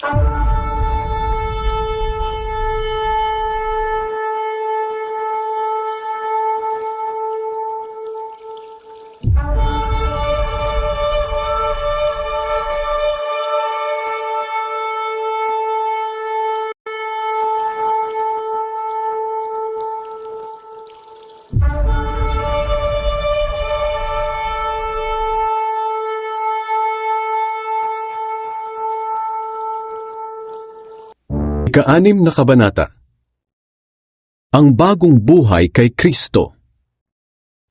Oh. Ikaanim na kabanata Ang bagong buhay kay Kristo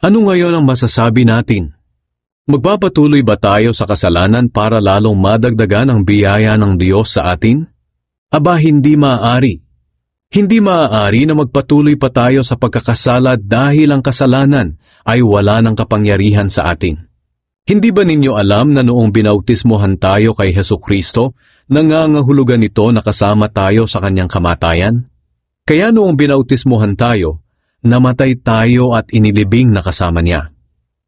Ano ngayon ang masasabi natin? Magpapatuloy ba tayo sa kasalanan para lalong madagdagan ang biyaya ng Diyos sa atin? Aba hindi maaari. Hindi maaari na magpatuloy pa tayo sa pagkakasala dahil ang kasalanan ay wala ng kapangyarihan sa atin. Hindi ba ninyo alam na noong binautismohan tayo kay Heso Kristo, nangangahulugan ito na kasama tayo sa kanyang kamatayan? Kaya noong binautismohan tayo, namatay tayo at inilibing na kasama niya.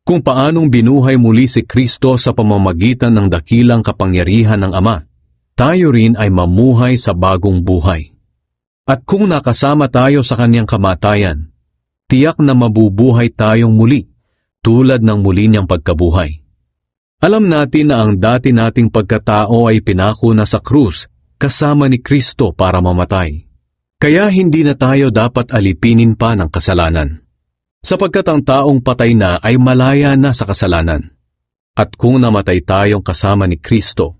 Kung paanong binuhay muli si Kristo sa pamamagitan ng dakilang kapangyarihan ng Ama, tayo rin ay mamuhay sa bagong buhay. At kung nakasama tayo sa kanyang kamatayan, tiyak na mabubuhay tayong muli, tulad ng muli niyang pagkabuhay. Alam natin na ang dati nating pagkatao ay pinako na sa krus kasama ni Kristo para mamatay. Kaya hindi na tayo dapat alipinin pa ng kasalanan. Sapagkat ang taong patay na ay malaya na sa kasalanan. At kung namatay tayong kasama ni Kristo,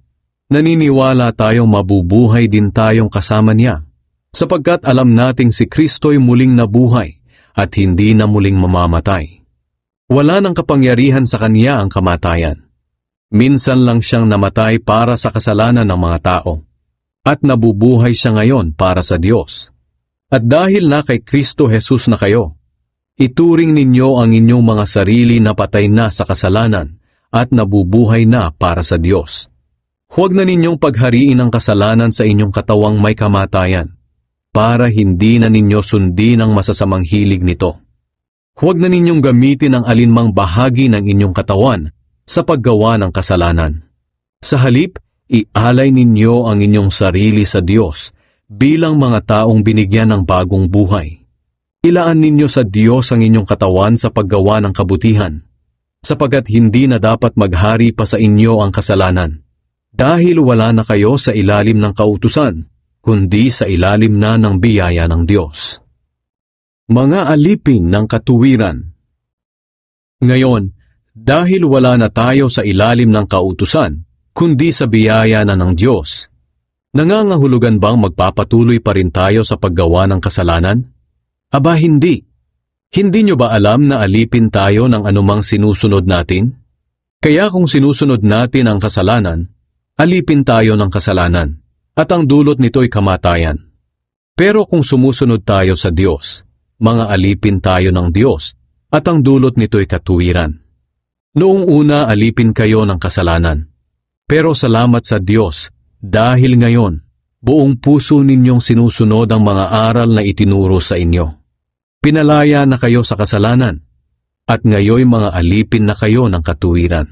naniniwala tayong mabubuhay din tayong kasama niya. Sapagkat alam nating si Kristo'y muling nabuhay at hindi na muling mamamatay. Wala ng kapangyarihan sa kanya ang kamatayan. Minsan lang siyang namatay para sa kasalanan ng mga tao. At nabubuhay siya ngayon para sa Diyos. At dahil na kay Kristo Jesus na kayo, ituring ninyo ang inyong mga sarili na patay na sa kasalanan at nabubuhay na para sa Diyos. Huwag na ninyong paghariin ang kasalanan sa inyong katawang may kamatayan para hindi na ninyo sundin ang masasamang hilig nito. Huwag na ninyong gamitin ang alinmang bahagi ng inyong katawan sa paggawa ng kasalanan. Sa halip, ialay ninyo ang inyong sarili sa Diyos bilang mga taong binigyan ng bagong buhay. Ilaan ninyo sa Diyos ang inyong katawan sa paggawa ng kabutihan, sapagat hindi na dapat maghari pa sa inyo ang kasalanan, dahil wala na kayo sa ilalim ng kautusan, kundi sa ilalim na ng biyaya ng Diyos. Mga alipin ng katuwiran Ngayon, dahil wala na tayo sa ilalim ng kautusan, kundi sa biyaya na ng Diyos. Nangangahulugan bang magpapatuloy pa rin tayo sa paggawa ng kasalanan? Aba hindi. Hindi nyo ba alam na alipin tayo ng anumang sinusunod natin? Kaya kung sinusunod natin ang kasalanan, alipin tayo ng kasalanan, at ang dulot nito'y kamatayan. Pero kung sumusunod tayo sa Diyos, mga alipin tayo ng Diyos, at ang dulot nito'y katuwiran. Noong una alipin kayo ng kasalanan. Pero salamat sa Diyos dahil ngayon buong puso ninyong sinusunod ang mga aral na itinuro sa inyo. Pinalaya na kayo sa kasalanan at ngayoy mga alipin na kayo ng katuwiran.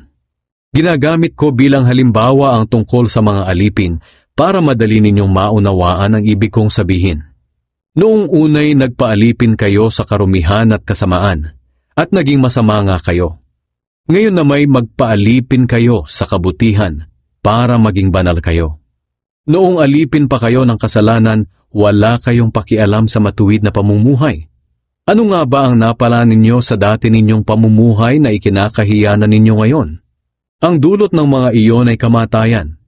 Ginagamit ko bilang halimbawa ang tungkol sa mga alipin para madali ninyong maunawaan ang ibig kong sabihin. Noong unay nagpaalipin kayo sa karumihan at kasamaan at naging masama nga kayo. Ngayon na may magpaalipin kayo sa kabutihan para maging banal kayo. Noong alipin pa kayo ng kasalanan, wala kayong pakialam sa matuwid na pamumuhay. Ano nga ba ang napala ninyo sa dati ninyong pamumuhay na ikinakahiya na ninyo ngayon? Ang dulot ng mga iyon ay kamatayan.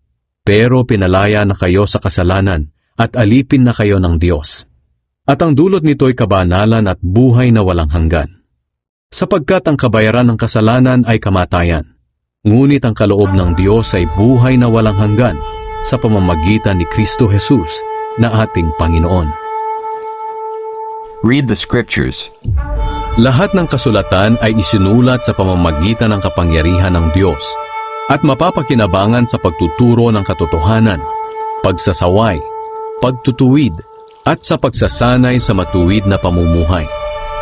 Pero pinalaya na kayo sa kasalanan at alipin na kayo ng Diyos. At ang dulot nito'y kabanalan at buhay na walang hanggan sapagkat ang kabayaran ng kasalanan ay kamatayan. Ngunit ang kaloob ng Diyos ay buhay na walang hanggan sa pamamagitan ni Kristo Jesus na ating Panginoon. Read the scriptures. Lahat ng kasulatan ay isinulat sa pamamagitan ng kapangyarihan ng Diyos at mapapakinabangan sa pagtuturo ng katotohanan, pagsasaway, pagtutuwid, at sa pagsasanay sa matuwid na pamumuhay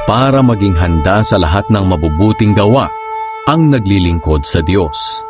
para maging handa sa lahat ng mabubuting gawa ang naglilingkod sa Diyos.